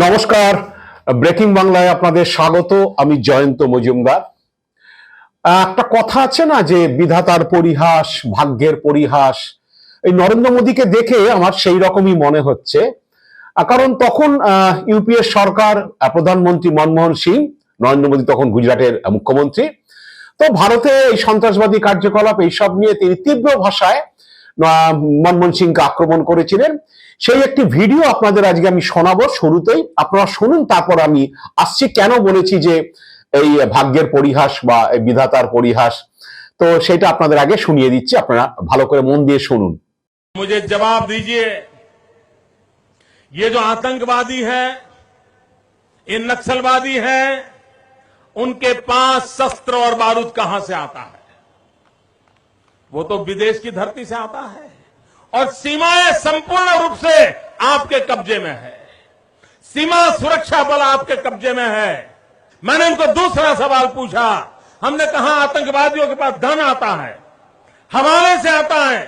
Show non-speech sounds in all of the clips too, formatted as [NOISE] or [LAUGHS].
নমস্কার। ব্রেকিং বাংলায় আপনাদের স্বাগত। আমি জয়ন্ত মজুমদার। একটা কথা আছে না যে, বিধাতার পরিহাস, ভাগ্যের পরিহাস, এই নরেন্দ্র মোদীকে দেখে আমার সেই রকমই মনে হচ্ছে। কারণ তখন ইউপিএ সরকার প্রধানমন্ত্রী মনমোহন সিং, নরেন্দ্র মোদী তখন গুজরাটের মুখ্যমন্ত্রী। তো ভারতে এই সন্ত্রাসবাদী কার্যকলাপ, এইসব নিয়ে তিনি তীব্র ভাষায় মনমোহন সিংকে আক্রমণ করেছিলেন। সেই একটি ভিডিও আপনাদের আজকে আমি শোনাবো শুরুতেই আপনারা শুনুন তারপর আমি আসছি কেন বলেছি যে এই ভাগ্যের পরিহাস বা এই বিধাতার পরিহাস তো সেটা আপনাদের আগে শুনিয়ে দিচ্ছি আপনারা ভালো করে মন দিয়ে শুনুন मुझे जवाब दीजिए ये जो आतंकवादी है ये नक्सलवादी है उनके पास शस्त्र और बारूद कहां से आता है वो तो विदेश की धरती से आता है और सीमाएँ संपूर्ण रूप से आपके कब्जे में है। सीमा सुरक्षा बल आपके कब्जे में है। मैंने उनको दूसरा सवाल पूछा। हमने कहा, आतंकवादियों के पास धन आता है, हवाले से आता है।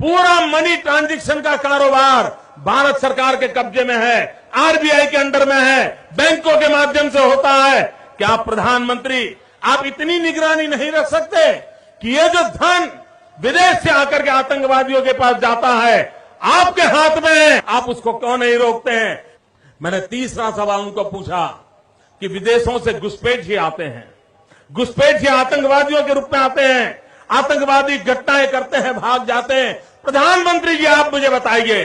पूरा मनी ट्रांजैक्शन का कारोबार भारत सरकार के कब्जे में है, आरबीआई के अंडर में है, बैंकों के माध्यम से होता है। क्या प्रधानमंत्री, आप इतनी निगरानी नहीं रख सकते कि ये जो धन विदेश से आकर के आतंकवादियों के पास जाता है। आपके हाथ में है। आप उसको क्यों नहीं रोकते हैं? मैंने तीसरा सवाल उनको पूछा कि विदेशों से घुसपैठिए आते हैं। घुसपैठिए आतंकवादियों के रूप में आते हैं। आतंकवादी घटनाएँ करते हैं, भाग जाते हैं। प्रधानमंत्री जी, आप मुझे बताइए,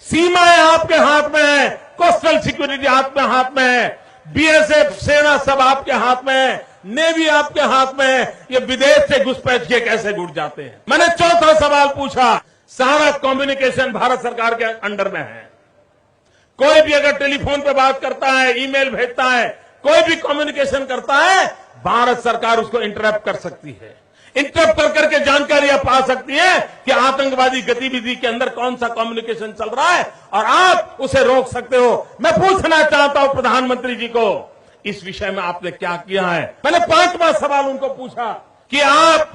सीमाएँ आपके हाथ में है? कोस्टल सिक्योरिटी आपके हाथ में है? बीएसएफ सेना सब आपके हाथ में है? नेवी आपके हाथ में है। ये विदेश से घुसपैठ के कैसे घुट जाते हैं? मैंने चौथा सवाल पूछा, सारा कम्युनिकेशन भारत सरकार के अंडर में है। कोई भी अगर टेलीफोन पे बात करता है, ईमेल भेजता है, कोई भी कम्युनिकेशन करता है, भारत सरकार उसको इंटरप्ट कर सकती है। इंटरप्ट कर करके जानकारियाँ पा सकती है कि आतंकवादी गतिविधि के अंदर कौन सा कम्युनिकेशन चल रहा है, और आप उसे रोक सकते हो। मैं पूछना चाहता हूँ प्रधानमंत्री जी को इस विषय में आपने क्या किया है? मैंने पांचवा सवाल उनको पूछा कि आप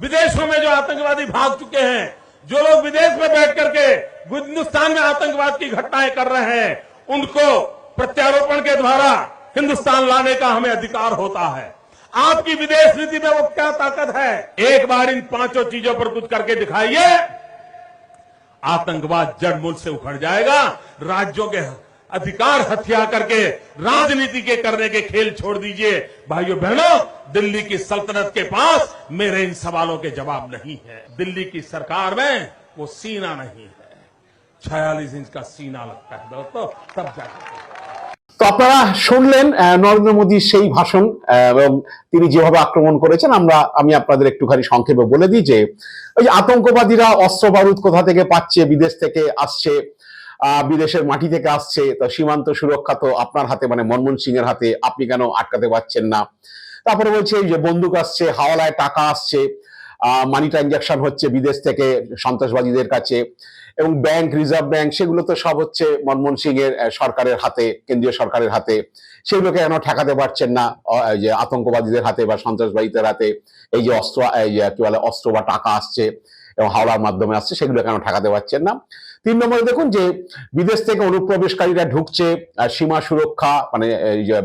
विदेशों में जो आतंकवादी भाग चुके हैं, जो लोग विदेश में बैठ करके हिंदुस्तान में आतंकवाद की घटनाएँ कर रहे हैं, उनको प्रत्यारोपण के द्वारा हिंदुस्तान लाने का हमें अधिकार होता है। आपकी विदेश नीति में वो क्या ताकत है? एक बार इन पाँचों चीज़ों पर कुछ करके दिखाइए। आतंकवाद जड़ मूल से उखड़ जाएगा, राज्यों के अधिकार हथिया करके राजनीति के करने के खेल छोड़ दीजिए भाइयों बहनों दिल्ली की सल्तनत के पास मेरे इन सवालों के जवाब नहीं है दिल्ली की सरकार में वो सीना नहीं है छियालीस इंच का सीना लगता है दोस्तों तब जाकर তো আপনারা শুনলেন আহ, নরেন্দ্র মোদীর সেই ভাষণ আহ, এবং তিনি যেভাবে আক্রমণ করেছেন আমরা আমি আপনাদের একটুখানি সংক্ষেপে বলে দিই যে ওই যে আতঙ্কবাদীরা অস্ত্র বারুদ কোথা থেকে পাচ্ছে বিদেশ থেকে আসছে আহ, বিদেশের মাটি থেকে আসছে, তো সীমান্ত সুরক্ষা তো আপনার হাতে মানে মনমোহন সিং এর হাতে, আপনি কেন আটকাতে পারছেন না? তারপরে বলছে যে বন্দুক আসছে, হাওলায় টাকা আসছে মানি ট্রানজাকশন হচ্ছে বিদেশ থেকে সন্ত্রাসবাদীদের কাছে, এবং ব্যাংক রিজার্ভ ব্যাংক সেগুলো তো সব হচ্ছে মনমোহন সিং এর সরকারের হাতে, কেন্দ্রীয় সরকারের হাতে। সেগুলোকে কেন ঠেকাতে পারছেন না? যে আতঙ্কবাদীদের হাতে বা সন্ত্রাসবাদীদের হাতে, এই যে অস্ত্র কি বলে, অস্ত্র বা টাকা আসছে, এবং হাওড়ার মাধ্যমে আসছে, সেগুলো কেন ঠেকাতে পারছেন না? তিন নম্বরে দেখুন যে বিদেশ থেকে অনুপ্রবেশকারীরা ঢুকছে সীমা সুরক্ষা মানে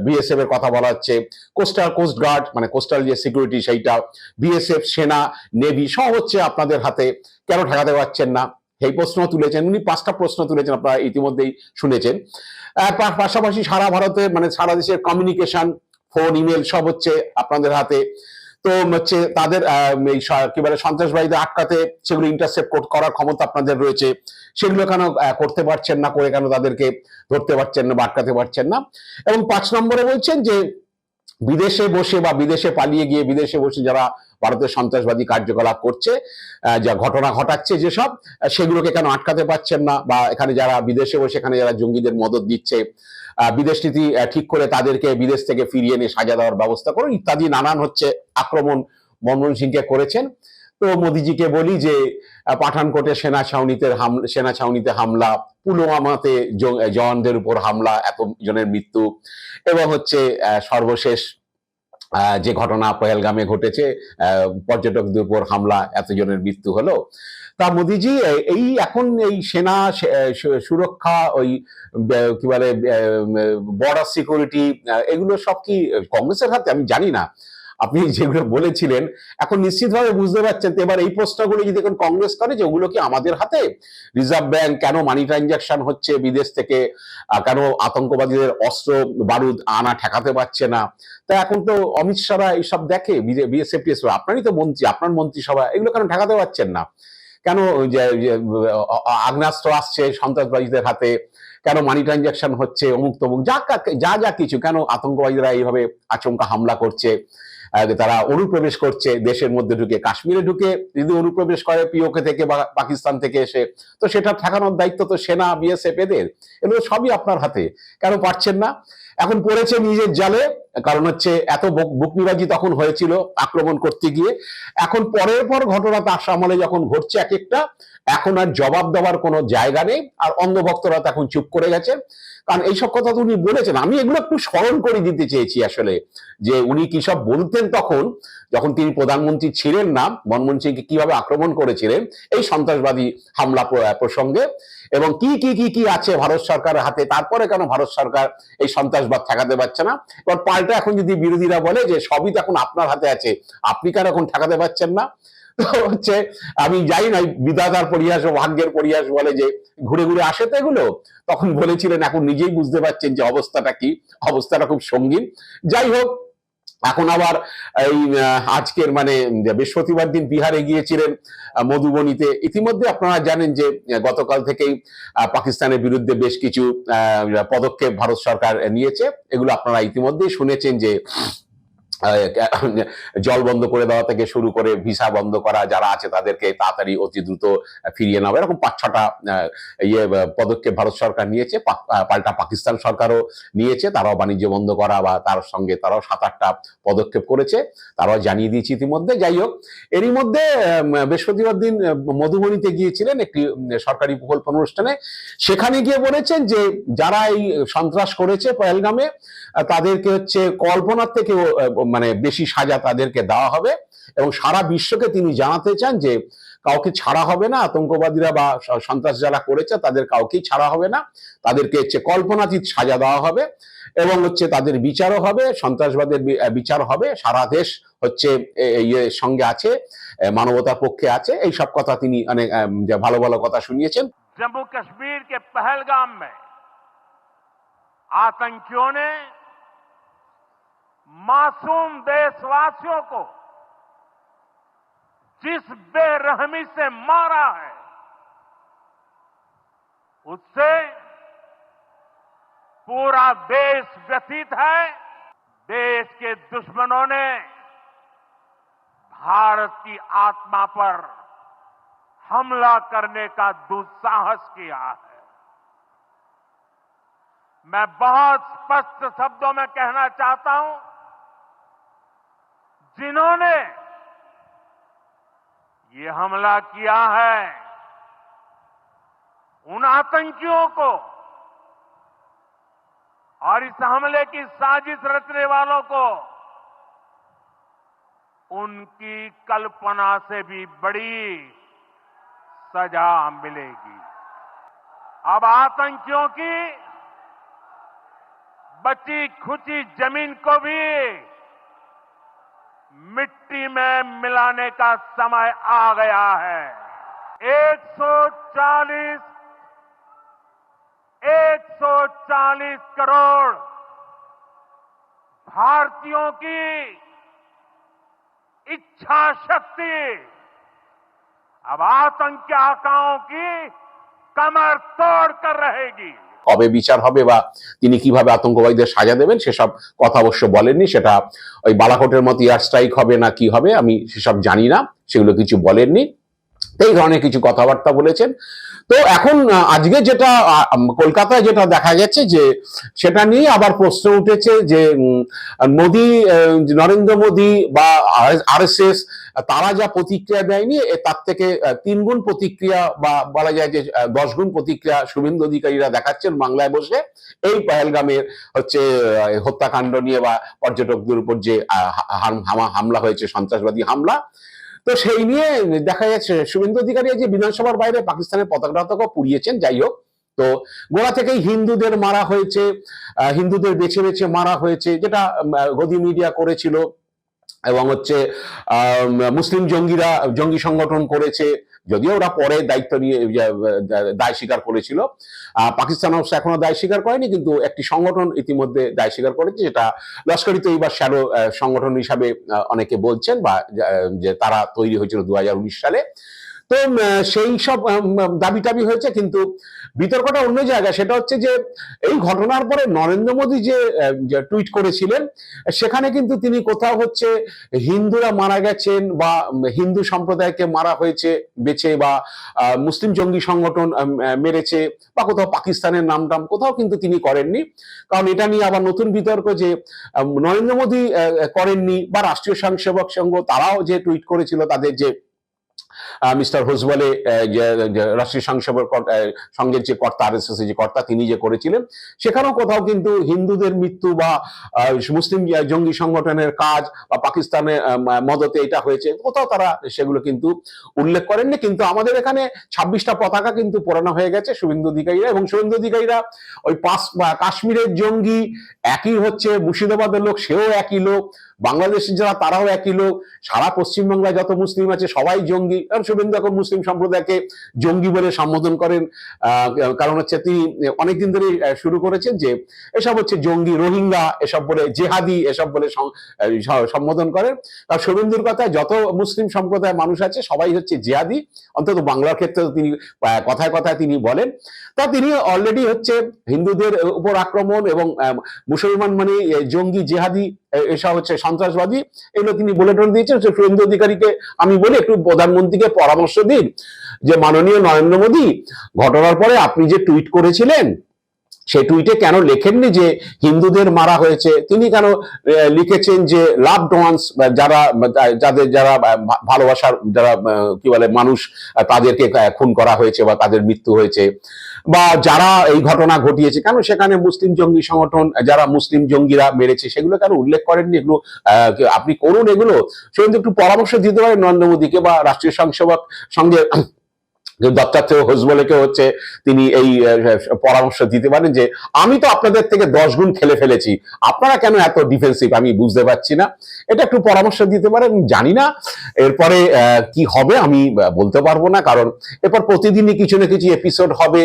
বিএসএফ এর কথা বলা হচ্ছে, কোস্টাল কোস্ট গার্ড মানে কোস্টাল যে সিকিউরিটি সেইটা বিএসএফ সেনা, নেভি, সব হচ্ছে আপনাদের হাতে। কেন ঠেকাতে পারছেন না? এই প্রশ্ন তুলেছেন। উনি পাঁচটা প্রশ্ন তুলেছেন, আপনারা ইতিমধ্যেই শুনেছেন। পাশাপাশি সারা ভারতে মানে সারা দেশের কমিউনিকেশন ফোন ইমেল সব হচ্ছে আপনাদের হাতে। তো হচ্ছে তাদের কি বলে সন্ত্রাসবাদীদের আটকাতে সেগুলো ইন্টারসেপ্ট করার ক্ষমতা আপনাদের রয়েছে। সেগুলো কেন করতে পারছেন না, করে কেন তাদেরকে ধরতে পারছেন না বা আটকাতে পারছেন না? এবং পাঁচ নম্বরে বলছেন যে বিদেশে বসে বা বিদেশে পালিয়ে গিয়ে বিদেশে বসে যারা ভারতের সন্ত্রাসবাদী কার্যকলাপ করছে যা ঘটনা ঘটাচ্ছে যেসব সেগুলোকে কেন আটকাতে পারছেন না বা এখানে যারা বিদেশে বসে, এখানে যারা জঙ্গিদের মদত দিচ্ছে বিদেশ নীতি ঠিক করে তাদেরকে বিদেশ থেকে ফিরিয়ে এনে সাজা দেওয়ার ব্যবস্থা করুন, ইত্যাদি নানান হচ্ছে আক্রমণ মনমোহন সিংকে করেছেন। তো মোদিজিকে বলি যে পাঠানকোটে সেনা ছাউনিতে হামলা সেনা ছাউনিতে হামলা, পুলওয়ামাতে জওয়ানদের উপর হামলা, এত জনের মৃত্যু এবং হচ্ছে সর্বশেষ যে ঘটনা পহেলগামে ঘটেছে পর্যটকদের উপর হামলা, এতজনের মৃত্যু হলো। তা মোদিজি এই এখন এই সেনা সুরক্ষা, ওই কি বলে বর্ডার সিকিউরিটি এগুলো সব কি, কংগ্রেসের হাতে? আমি জানি না। আপনি যেগুলো বলেছিলেন এখন নিশ্চিতভাবে বুঝতে পারছেন। তো এবার এই প্রশ্নগুলো যদি এখন কংগ্রেস করে যে ওগুলো কি আমাদের হাতে? রিজার্ভ ব্যাংক কেন মানি ট্রানজাকশন হচ্ছে বিদেশ থেকে? কেন আতঙ্কবাদীদের অস্ত্র বারুদ আনা ঠেকাতে পারছে না? তা এখন তো অমিত শাহরা এইসব দেখে বিএসএফ আপনারই তো মন্ত্রী আপনার মন্ত্রিসভা এগুলো কেন ঠেকাতে পারছেন না? কেন ওই যে যে, আ- আ- আগ্নেয়াস্ত্র আসছে সন্ত্রাসবাদীদের হাতে? কেন মানি ট্রানজাকশন হচ্ছে অমুক তমুক যা যা যা কিছু কেন আতঙ্কবাদীরা এইভাবে আচমকা হামলা করছে? তারা অনুপ্রবেশ করছে, দেশের মধ্যে ঢুকে। কাশ্মীরে ঢুকে যদি অনুপ্রবেশ করে পিওকে থেকে বা পাকিস্তান থেকে এসে, তো সেটা ঠেকানোর দায়িত্ব তো সেনা, বিএসএফ এদের। এগুলো সবই আপনার হাতে। কেন পারছেন না? এখন পড়েছে নিজের জালে, কারণ হচ্ছে এত বুক- বুকনিবাজি তখন হয়েছিল আক্রমণ করতে গিয়ে। এখন পরের পর ঘটনা তার সামলে যখন ঘটছে এক একটা, এখন আর জবাব দেওয়ার কোনো জায়গা নেই। আর অন্ধভক্তরা তখন চুপ করে গেছে। কারণ এইসব কথা তো উনি বলেছেন। আমি এগুলো একটু স্মরণ করে দিতে চেয়েছি আসলে, যে উনি কি সব বলতেন তখন, যখন তিনি প্রধানমন্ত্রী ছিলেন না, মনমোহন সিংকে কীভাবে আক্রমণ করেছিলেন, এই সন্ত্রাসবাদী হামলা প্রসঙ্গে, এবং কি কি কি কি আছে ভারত সরকারের হাতে, তারপরে কেন ভারত সরকার এই সন্ত্রাসবাদ ঠেকাতে পারছে না? এবার পাল্টা এখন যদি বিরোধীরা বলে যে সবই তো এখন আপনার হাতে আছে, আপনি কেন এখন ঠেকাতে পারছেন না? হচ্ছে আমি যাই না, বিধাতার পরিহাস ও ভাগ্যের পরিহাস বলে যে ঘুরে ঘুরে আসে তো এগুলো। তখন বলেছিলেন, এখন নিজেই বুঝতে পারছেন যে অবস্থাটা কি? অবস্থাটা খুব সঙ্গীন। যাই হোক, এখন আবার এই আজকের মানে বৃহস্পতিবার দিন বিহারে গিয়েছিলেন মধুবনীতে। ইতিমধ্যে আপনারা জানেন যে গতকাল থেকেই পাকিস্তানের বিরুদ্ধে বেশ কিছু পদক্ষেপ ভারত সরকার নিয়েছে। এগুলো আপনারা ইতিমধ্যেই শুনেছেন যে [LAUGHS] জল বন্ধ করে দেওয়া থেকে শুরু করে ভিসা বন্ধ করা, যারা আছে তাদেরকে তাড়াতাড়ি অতি দ্রুত ফিরিয়ে নেওয়া এরকম পাঁচ ছটা ইয়ে পদক্ষেপ ভারত সরকার নিয়েছে পাল্টা পাকিস্তান সরকারও নিয়েছে, তারাও বাণিজ্য বন্ধ করা বা তার সঙ্গে তারাও সাত আটটা পদক্ষেপ করেছে, তারাও জানিয়ে দিয়েছে ইতিমধ্যে। যাই হোক, এরই মধ্যে বৃহস্পতিবার দিন মধুবনীতে গিয়েছিলেন একটি সরকারি প্রকল্প অনুষ্ঠানে। সেখানে গিয়ে বলেছেন যে, যারা এই সন্ত্রাস করেছে পহেলগামে তাদেরকে হচ্ছে কল্পনার থেকে মানে বেশি সাজা তাদেরকে দেওয়া হবে এবং সারা বিশ্বকে তিনি জানাতে চান যে কাউকে ছাড়া হবে না আতঙ্কবাদীরা বা স- সন্ত্রাস যারা করেছে তাদের কাউকেই ছাড়া হবে না তাদেরকে হচ্ছে কল্পনাতীত সাজা দেওয়া হবে এবং হচ্ছে তাদের বিচারও হবে সন্ত্রাসবাদের বি- আহ, বিচার হবে সারা দেশ হচ্ছে এ- এ- ইয়ে সঙ্গে আছে এ, মানবতার পক্ষে আছে এই সব কথা তিনি অনেক আহ, যে ভালো ভালো কথা শুনিয়েছেন जम्मू कश्मीर के पहलगाम में आतंकियों ने मासूम देशवासियों को जिस बेरहमी से मारा है, उससे पूरा देश व्यथित है। देश के दुश्मनों ने भारत की आत्मा पर हमला करने का दुस्साहस किया है। मैं बहुत स्पष्ट शब्दों में कहना चाहता हूँ जिन्होंने ये हमला किया है, उन आतंकियों को और इस हमले की साजिश रचने वालों को उनकी कल्पना से भी बड़ी सजा मिलेगी। अब आतंकियों की बची खुची ज़मीन को भी मिट्टी में मिलाने का समय आ गया है। 140 140 करोड़ भारतीयों की इच्छा शक्ति, अब आतंक आकाओं की कमर तोड़ कर रहेगी। কবে বিচার হবে বা তিনি কীভাবে আতঙ্কবাদীদের সাজা দেবেন, সেসব কথা অবশ্য বলেননি। সেটা ওই বালাকোটের মতো এয়ার স্ট্রাইক হবে না কি হবে, আমি সেসব জানি না, সেগুলো কিছু বলেননি। এই ধরনের কিছু কথাবার্তা বলেছেন। তো এখন আজকে যেটা কলকাতায় যেটা দেখা গেছে যে সেটা নিয়ে আবার প্রশ্ন উঠেছে যে মোদি নরেন্দ্র মোদি বা আর তারা যা প্রতিক্রিয়া দেয়নি তার থেকে আহ, তিন গুণ প্রতিক্রিয়া বা বলা যায় যে দশ গুণ প্রতিক্রিয়া শুভেন্দু অধিকারীরা দেখাচ্ছেন বাংলায় বসে। এই পহেলগামের হচ্ছে হত্যাকাণ্ড নিয়ে বা পর্যটকদের উপর যে হাম- হামা- হামলা হয়েছে সন্ত্রাসবাদী হামলা তো সেই নিয়ে দেখা যাচ্ছে শুভেন্দু অধিকারী যে বিধানসভার বাইরে পাকিস্তানের পতাকাটাও পুড়িয়েছেন, যাই হোক, তো গোড়া থেকেই হিন্দুদের মারা হয়েছে হিন্দুদের বেছে বেছে মারা হয়েছে, যেটা গদি মিডিয়া করেছিল, এবং হচ্ছে মুসলিম জঙ্গিরা, জঙ্গি সংগঠন করেছে যদিও ওরা পরে দায়িত্ব নিয়ে দায় স্বীকার করেছিল। পাকিস্তান অবশ্য এখনও দায় স্বীকার করেনি, কিন্তু একটি সংগঠন ইতিমধ্যে দায় স্বীকার করেছে, যেটা লস্করি তৈবার শ্যালো সংগঠন হিসাবে অনেকে বলছেন বা যে তারা তৈরি হয়েছিল দু হাজার উনিশ সালে। তো সেই সব দাবি টাবি হয়েছে, কিন্তু বিতর্কটা অন্য জায়গায়, সেটা হচ্ছে যে, এই ঘটনার পরে নরেন্দ্র মোদী যে টুইট করেছিলেন, সেখানে কিন্তু তিনি কোথাও হচ্ছে হিন্দুরা মারা গেছেন বা হিন্দু সম্প্রদায়কে মারা হয়েছে বেছে বা মুসলিম জঙ্গি সংগঠন মেরেছে বা কোথাও পাকিস্তানের নাম টাম কোথাও কিন্তু তিনি করেননি। কারণ এটা নিয়ে আবার নতুন বিতর্ক যে নরেন্দ্র মোদী করেননি বা রাষ্ট্রীয় স্বয়ংসেবক সংঘ তারাও যে টুইট করেছিল তাদের যে মিস্টার যে রাষ্ট্রীয় সংসদের সঙ্গের যে কর্তা আর যে কর্তা, তিনি যে করেছিলেন, সেখানেও কোথাও কিন্তু হিন্দুদের মৃত্যু বা মুসলিম জঙ্গি সংগঠনের কাজ বা ম- মদতে এটা হয়েছে, কোথাও তারা সেগুলো কিন্তু উল্লেখ করেননি, কিন্তু আমাদের এখানে ছাব্বিশটা পতাকা কিন্তু পোড়ানো হয়ে গেছে শুভেন্দু অধিকারীরা, এবং শুভেন্দু অধিকারীরা ওই কাশ্মীরের জঙ্গি একই হচ্ছে, মুর্শিদাবাদের লোক সেও একই লোক বাংলাদেশের যারা, তারাও একই লোক। সারা পশ্চিমবাংলায় যত মুসলিম আছে, সবাই জঙ্গি। কারণ শুভেন্দু এখন মুসলিম সম্প্রদায়কে জঙ্গি বলে সম্বোধন করেন। কারণ হচ্ছে তিনি অনেকদিন ধরে শুরু করেছেন যে, এসব হচ্ছে জঙ্গি, রোহিঙ্গা, এসব বলে জেহাদি, এসব বলে সম্বোধন করেন। আর শুভেন্দুর কথায় যত মুসলিম সম্প্রদায়ের মানুষ আছে, সবাই হচ্ছে জেহাদি। অন্তত বাংলার ক্ষেত্রে তিনি কথায় কথায় তিনি বলেন। তা তিনি অলরেডি হচ্ছে হিন্দুদের উপর আক্রমণ এবং মুসলমান মানে জঙ্গি, জেহাদি এসব হচ্ছে সন্ত্রাসবাদী। এগুলো তিনি বলে টলে দিয়েছেন। সে শুভেন্দু অধিকারীকে আমি বলি, একটু প্রধানমন্ত্রীকে পরামর্শ দিন যে মাননীয় নরেন্দ্র মোদী, ঘটনার পরে আপনি যে টুইট করেছিলেন সেই টুইটে কেন লেখেননি যে হিন্দুদের মারা হয়েছে? তিনি কেন লিখেছেন যে লাভ ওয়ান্স যারা যাদের, যারা ভালোবাসার যারা কি বলে, মানুষ তাদেরকে খুন করা হয়েছে বা তাদের মৃত্যু হয়েছে। বা যারা এই ঘটনা ঘটিয়েছে, কেন সেখানে মুসলিম জঙ্গি সংগঠন যারা মুসলিম জঙ্গিরা মেরেছে, সেগুলো কেন উল্লেখ করেননি? এগুলো আপনি করুন এগুলো। সেগুলো একটু পরামর্শ দিতে পারেন নরেন্দ্র মোদীকে বা রাষ্ট্রীয় সংসেবক সঙ্গে দত্তাত্রেয় হোসবলেকে হচ্ছে তিনি এই পরামর্শ দিতে পারেন যে, আমি তো আপনাদের থেকে দশ গুণ খেলে ফেলেছি। আপনারা কেন এত ডিফেন্সিভ আমি বুঝতে পারছি না। এটা একটু পরামর্শ দিতে পারেন জানি না। এরপরে কি হবে আমি বলতে পারব না, কারণ এরপর প্রতিদিনই কিছু না কিছু এপিসোড হবে।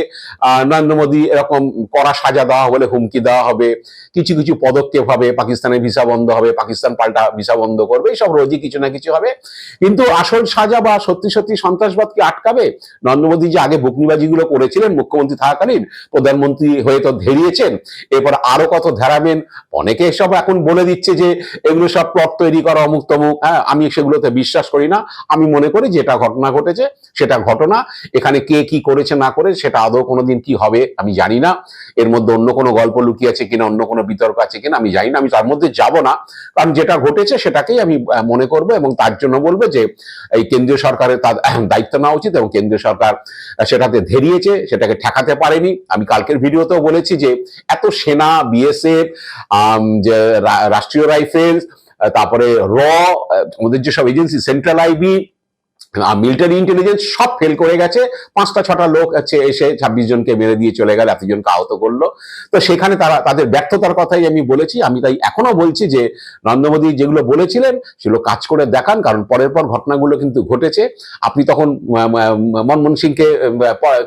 নরেন্দ্র মোদী এরকম কড়া সাজা দেওয়া হলে হুমকি দেওয়া হবে। কিছু কিছু পদক্ষেপ হবে, পাকিস্তানের ভিসা বন্ধ হবে, পাকিস্তান পাল্টা ভিসা বন্ধ করবে, এইসব রোজই কিছু না কিছু হবে। কিন্তু আসল সাজা বা সত্যি সত্যি সন্ত্রাসবাদ কি আটকাবে নরেন্দ্র মোদী যে আগে বুকনিবাজি গুলো করেছিলেন, মুখ্যমন্ত্রী থাকাকালীন, প্রধানমন্ত্রী হয়ে তো ধেরিয়েছেন, এরপর আরও কত ধেরাবেন, অনেকে সব এখন বলে দিচ্ছে যে এগুলো সব প্লট তৈরি করা অমুক তমুক হ্যাঁ আমি সেগুলোতে বিশ্বাস করি না, আমি মনে করি যেটা ঘটনা ঘটেছে সেটা ঘটনা, এখানে কে কি করেছে না করে সেটা আদৌ কোনোদিন কি হবে আমি জানি না, এর মধ্যে অন্য কোনো গল্প লুকিয়ে আছে কিনা, অন্য কোনো বিতর্ক আছে কিনা আমি জানি না, আমি তার মধ্যে যাব না, কারণ যেটা ঘটেছে সেটাকেই আমি মনে করব এবং তার জন্য বলব যে এই কেন্দ্রীয় সরকারের তার দায়িত্ব নেওয়া উচিত এবং কেন্দ্রীয় সরকার সেটাতে ধেরিয়েছে, সেটাকে ঠেকাতে পারেনি। আমি কালকের ভিডিওতেও বলেছি যে এত সেনা, বিএসএফ যে রাষ্ট্রীয় রাইফেলস, তারপরে র, আমাদের যেসব agency, central IB military intelligence সব ফেল করে গেছে। পাঁচটা, ছটা লোক আছে, এসে ছাব্বিশ জনকে মেরে দিয়ে চলে গেল এতজনকে আহত করল। তো সেখানে তারা, তাদের ব্যর্থতার কথাই আমি বলেছি, আমি তাই এখনও বলছি যে নরেন্দ্র মোদী যেগুলো বলেছিলেন সেগুলো কাজ করে দেখান, কারণ পরের পর ঘটনাগুলো কিন্তু ঘটেছে। আপনি তখন মনমোহন সিংকে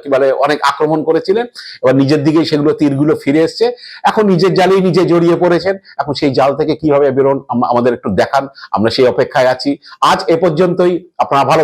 কি বলে, অনেক আক্রমণ করেছিলেন। এবার নিজের দিকেই সেগুলো, তীরগুলো ফিরে এসছে। এখন নিজের জালেই নিজে জড়িয়ে পড়েছেন। এখন সেই জাল থেকে কীভাবে বেরোন আমাদের একটু দেখান। আমরা সেই অপেক্ষায় আছি। আজ এ পর্যন্তই। আপনারা ভালো